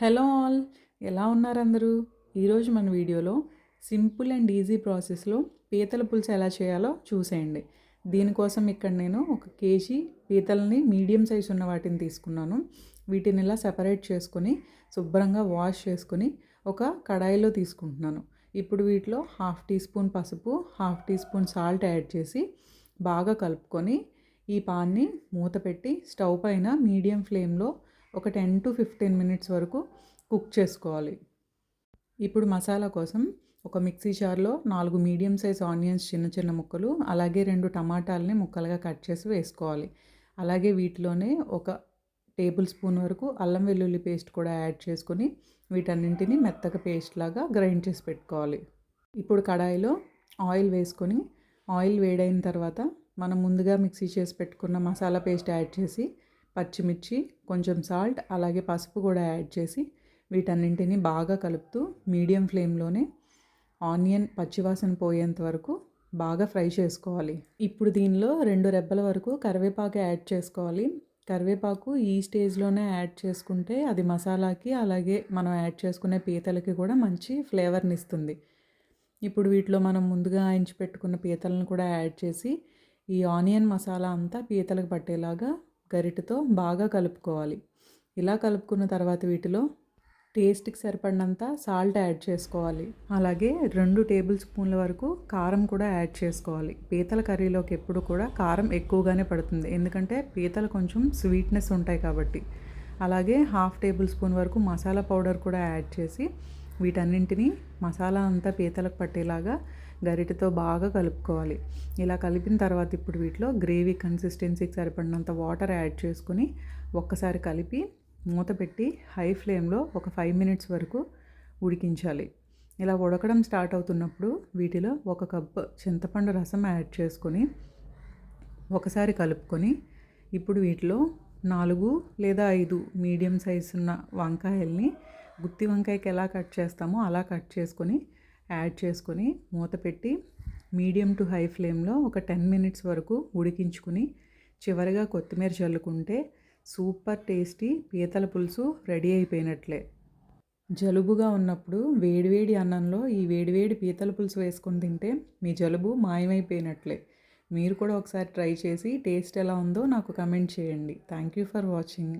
Hello all ఎలా ఉన్నారు అందరూ ఈరోజు మన వీడియోలో సింపుల్ అండ్ ఈజీ ప్రాసెస్లో పీతల పులుసు ఎలా చేయాలో చూసేయండి. దీనికోసం ఇక్కడ నేను ఒక కేజీ పీతలని మీడియం సైజ్ ఉన్న వాటిని తీసుకున్నాను. వీటిని ఇలా సెపరేట్ చేసుకొని శుభ్రంగా వాష్ చేసుకొని ఒక కడాయిలో తీసుకుంటున్నాను. ఇప్పుడు వీటిలో హాఫ్ టీ స్పూన్ పసుపు half teaspoon salt add చేసి బాగా కలుపుకొని ఈ పాన్ని మూత పెట్టి స్టవ్ పైన మీడియం ఫ్లేమ్లో ఒక టెన్ టు ఫిఫ్టీన్ మినిట్స్ వరకు కుక్ చేసుకోవాలి. ఇప్పుడు మసాలా కోసం ఒక మిక్సీ జార్లో నాలుగు మీడియం సైజ్ ఆనియన్స్ చిన్న చిన్న ముక్కలు అలాగే రెండు టమాటాలని ముక్కలుగా కట్ చేసి వేసుకోవాలి. అలాగే వీటిలోనే ఒక టేబుల్ స్పూన్ వరకు అల్లం వెల్లుల్లి పేస్ట్ కూడా యాడ్ చేసుకొని వీటన్నింటినీ మెత్తగా పేస్ట్ లాగా గ్రైండ్ చేసి పెట్టుకోవాలి. ఇప్పుడు కడాయిలో ఆయిల్ వేసుకొని ఆయిల్ వేడైన తర్వాత మనం ముందుగా మిక్సీ చేసి పెట్టుకున్న మసాలా పేస్ట్ యాడ్ చేసి పచ్చిమిర్చి కొంచెం సాల్ట్ అలాగే పసుపు కూడా యాడ్ చేసి వీటన్నింటినీ బాగా కలుపుతూ మీడియం ఫ్లేమ్లోనే ఆనియన్ పచ్చివాసన పోయేంత వరకు బాగా ఫ్రై చేసుకోవాలి. ఇప్పుడు దీనిలో రెండు రెబ్బల వరకు కరివేపాకు యాడ్ చేసుకోవాలి. కరివేపాకు ఈ స్టేజ్లోనే యాడ్ చేసుకుంటే అది మసాలాకి అలాగే మనం యాడ్ చేసుకునే పీతలకి కూడా మంచి ఫ్లేవర్ని ఇస్తుంది. ఇప్పుడు వీటిలో మనం ముందుగా ఆయించి పెట్టుకున్న పీతలను కూడా యాడ్ చేసి ఈ ఆనియన్ మసాలా అంతా పీతలకు పట్టేలాగా గరిటతో బాగా కలుపుకోవాలి. ఇలా కలుపుకున్న తర్వాత వీటిలో టేస్ట్కి సరిపడినంత సాల్ట్ యాడ్ చేసుకోవాలి. అలాగే రెండు టేబుల్ స్పూన్ల వరకు కారం కూడా యాడ్ చేసుకోవాలి. పీతల కర్రీలోకి ఎప్పుడు కూడా కారం ఎక్కువగానే పడుతుంది. ఎందుకంటే పీతలు కొంచెం స్వీట్నెస్ ఉంటాయి కాబట్టి. అలాగే హాఫ్ టేబుల్ స్పూన్ వరకు మసాలా పౌడర్ కూడా యాడ్ చేసి వీటన్నింటినీ మసాలా అంతా పీతలకు పట్టేలాగా గరిటతో బాగా కలుపుకోవాలి. ఇలా కలిపిన తర్వాత ఇప్పుడు వీటిలో గ్రేవీ కన్సిస్టెన్సీకి సరిపడినంత వాటర్ యాడ్ చేసుకుని ఒక్కసారి కలిపి మూత పెట్టి హై ఫ్లేమ్లో ఒక ఫైవ్ మినిట్స్ వరకు ఉడికించాలి. ఇలా ఉడకడం స్టార్ట్ అవుతున్నప్పుడు వీటిలో ఒక కప్ చింతపండు రసం యాడ్ చేసుకొని ఒకసారి కలుపుకొని ఇప్పుడు వీటిలో నాలుగు లేదా ఐదు మీడియం సైజు ఉన్న వంకాయల్ని గుత్తి వంకాయకి ఎలా కట్ చేస్తామో అలా కట్ చేసుకొని యాడ్ చేసుకొని మూత పెట్టి మీడియం టు హై ఫ్లేమ్లో ఒక టెన్ మినిట్స్ వరకు ఉడికించుకుని చివరిగా కొత్తిమీర చల్లుకుంటే సూపర్ టేస్టీ పీతల పులుసు రెడీ అయిపోయినట్లే. జలుబుగా ఉన్నప్పుడు వేడివేడి అన్నంలో ఈ వేడివేడి పీతల పులుసు వేసుకొని తింటే మీ జలుబు మాయమైపోయినట్లే. మీరు కూడా ఒకసారి ట్రై చేసి టేస్ట్ ఎలా ఉందో నాకు కమెంట్ చేయండి. Thank you for watching.